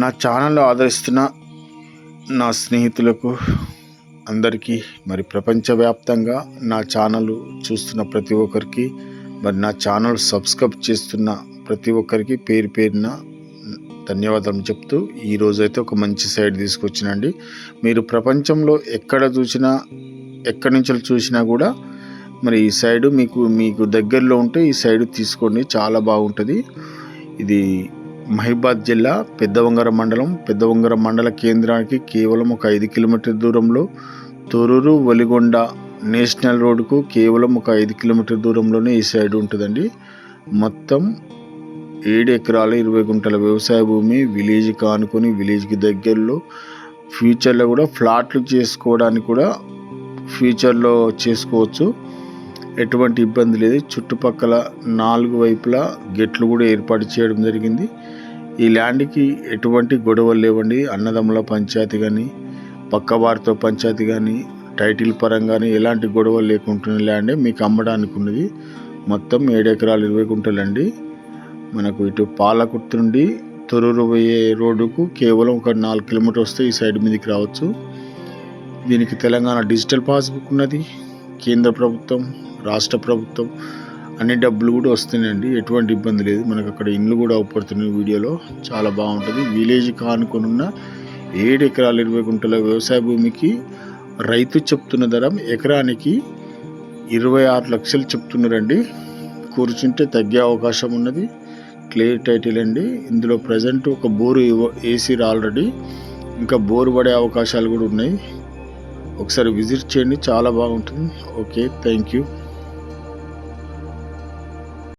నా ఛానల్ ఆదరిస్తున్న నా స్నేహితులకు అందరికీ మరి ప్రపంచవ్యాప్తంగా నా ఛానల్ చూస్తున్న ప్రతి ఒక్కరికి మరి నా ఛానల్ సబ్స్క్రైబ్ చేస్తున్న ప్రతి ఒక్కరికి పేరు పేరున ధన్యవాదాలు చెప్తూ ఈరోజైతే ఒక మంచి సైడ్ తీసుకొచ్చినండి మీరు ప్రపంచంలో ఎక్కడ చూసినా ఎక్కడి నుంచి చూసినా కూడా మరి ఈ సైడు మీకు మీకు దగ్గరలో ఉంటే ఈ సైడు తీసుకోండి. చాలా బాగుంటుంది. ఇది మహిబాద్ జిల్లా పెద్దవంగర మండలం పెద్దవంగర మండల కేంద్రానికి కేవలం ఒక ఐదు కిలోమీటర్ దూరంలో తొరూరు వలిగొండ నేషనల్ రోడ్డుకు కేవలం ఒక ఐదు కిలోమీటర్ దూరంలోనే ఈ సైడ్ ఉంటుందండి. మొత్తం ఏడు ఎకరాల ఇరవై గుంటల వ్యవసాయ భూమి విలేజ్ కానుకొని విలేజ్కి దగ్గరలో ఫ్యూచర్లో కూడా ఫ్లాట్లు చేసుకోవడానికి కూడా ఫ్యూచర్లో చేసుకోవచ్చు. ఎటువంటి ఇబ్బంది లేదు. చుట్టుపక్కల నాలుగు వైపులా గెట్లు కూడా ఏర్పాటు చేయడం జరిగింది. ఈ ల్యాండ్కి ఎటువంటి గొడవలు లేవండి. అన్నదమ్ముల పంచాయతీ కానీ పక్క వారితో పంచాయతీ కానీ టైటిల్ పరంగాని ఎలాంటి గొడవలు లేకుంటున్న ల్యాండే మీకు అమ్మడానికి ఉన్నది. మొత్తం ఏడు ఎకరాలు ఇరవై గుంటలండి. మనకు ఇటు పాలకుర్తి నుండి తొరూరు పోయే రోడ్డుకు కేవలం ఒక నాలుగు కిలోమీటర్ వస్తే ఈ సైడ్ మీదకి రావచ్చు. దీనికి తెలంగాణ డిజిటల్ పాస్బుక్ ఉన్నది. కేంద్ర ప్రభుత్వం రాష్ట్ర ప్రభుత్వం అన్ని డబ్బులు కూడా వస్తున్నాయండి. ఎటువంటి ఇబ్బంది లేదు. మనకు అక్కడ ఇండ్లు కూడా అవుపడుతున్నాయి వీడియోలో. చాలా బాగుంటుంది. విలేజ్ కానుకొని ఉన్న ఏడు ఎకరాల ఇరవై గుంటల వ్యవసాయ భూమికి రైతు చెప్తున్న ధర ఎకరానికి ఇరవై ఆరు లక్షలు చెప్తున్నారండి. కూర్చుంటే తగ్గే అవకాశం ఉన్నది. క్లియర్ టైటిల్ అండి. ఇందులో ప్రజెంట్ ఒక బోరు వేసిరు ఆల్రెడీ ఇంకా బోరు పడే అవకాశాలు కూడా ఉన్నాయి. ఒకసారి విజిట్ చేయండి చాలా బాగుంటుంది. Okay thank you.